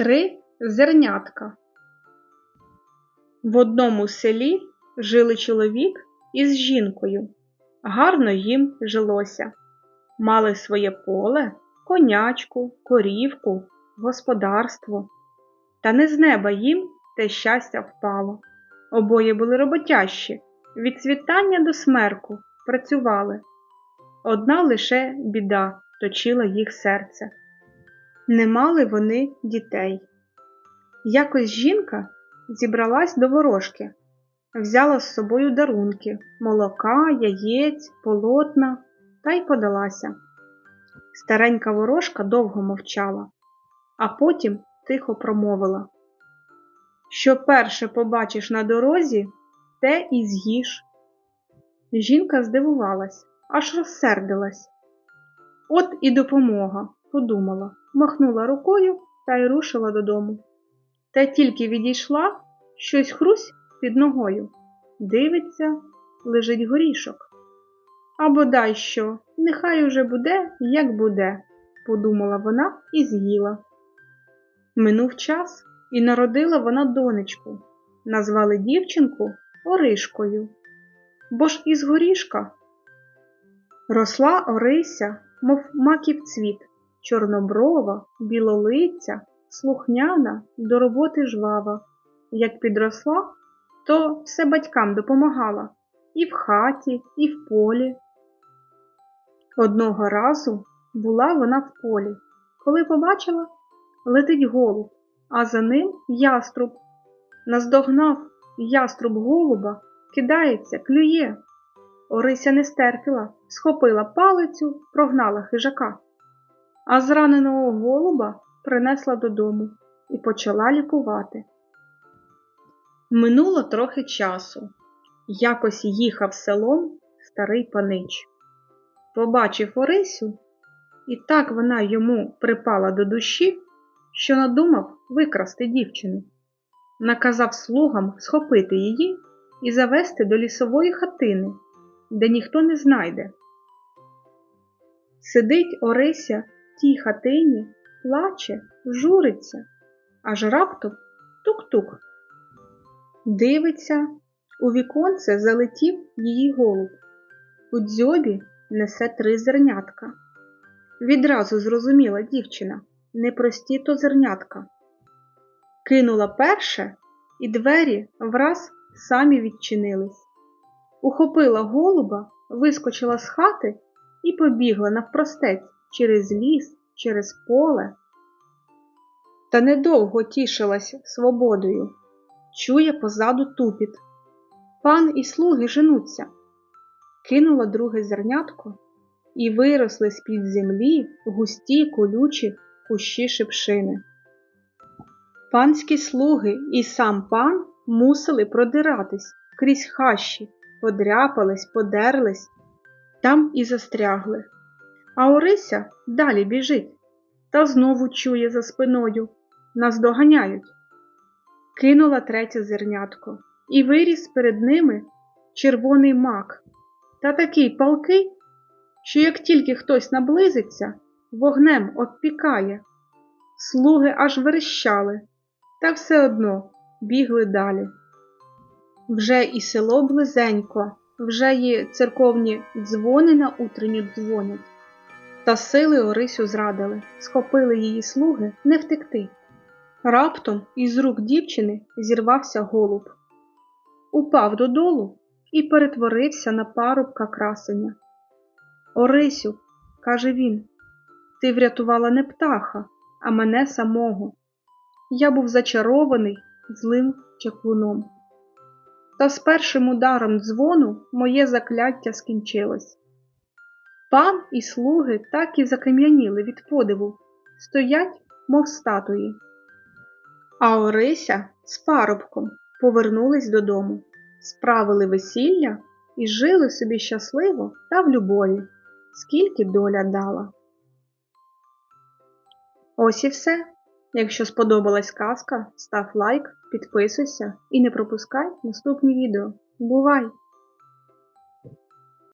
Три зернятка. В одному селі жили чоловік із жінкою. Гарно їм жилося. Мали своє поле, конячку, корівку, господарство. Та не з неба їм те щастя впало. Обоє були роботящі, від світання до смерку працювали. Одна лише біда точила їх серце. Не мали вони дітей. Якось жінка зібралась до ворожки, взяла з собою дарунки молока, яєць, полотна та й подалася. Старенька ворожка довго мовчала, а потім тихо промовила Що перше побачиш на дорозі, те і з'їж. Жінка здивувалась, аж розсердилась. От і допомога, подумала, махнула рукою та й рушила додому. Та тільки відійшла, щось хрусь під ногою. Дивиться, лежить горішок. А бодай що, нехай уже буде, як буде, подумала вона і з'їла. Минув час і народила вона донечку. Назвали дівчинку Оришкою. Бо ж із горішка росла Орися, мов маків цвіт, чорноброва, білолиця, слухняна, до роботи жвава. Як підросла, то все батькам допомагала і в хаті, і в полі. Одного разу була вона в полі, коли побачила, летить голуб, а за ним яструб. Наздогнав яструб голуба, кидається, клює. Орися не стерпіла, схопила палицю, прогнала хижака, а зраненого голуба принесла додому і почала лікувати. Минуло трохи часу. Якось їхав селом старий панич. Побачив Орисю, і так вона йому припала до душі, що надумав викрасти дівчину. Наказав слугам схопити її і завести до лісової хатини, де ніхто не знайде. Сидить Орися тій хатині, плаче, журиться, аж раптом тук-тук. Дивиться, у віконце залетів її голуб. У дзьобі несе три зернятка. Відразу зрозуміла дівчина непрості то зернятка. Кинула перше, і двері враз самі відчинились. Ухопила голуба, вискочила з хати і побігла навпростець через ліс, через поле. Та недовго тішилась свободою. Чує позаду тупіт. Пан і слуги женуться. Кинула друге зернятко, і виросли з-під землі густі колючі кущі шипшини. Панські слуги і сам пан мусили продиратись крізь хащі, подряпались, подерлись, там і застрягли. А Орися далі біжить та знову чує за спиною нас доганяють. Кинула третє зернятко і виріс перед ними червоний мак, та такий палкий, що як тільки хтось наблизиться, вогнем обпікає. Слуги аж верещали, та все одно бігли далі. Вже і село близенько, вже й церковні дзвони на утренню дзвонять. Та сили Орисю зрадили, схопили її слуги не втекти. Раптом із рук дівчини зірвався голуб, упав додолу і перетворився на парубка красення. Орисю, каже він, ти врятувала не птаха, а мене самого. Я був зачарований злим чаклуном. Та з першим ударом дзвону моє закляття скінчилось. Пан і слуги так і закам'яніли від подиву, стоять, мов статуї. А Орися з парубком повернулись додому, справили весілля і жили собі щасливо та в любові, скільки доля дала. Ось і все. Якщо сподобалась казка, став лайк, підписуйся і не пропускай наступні відео. Бувай!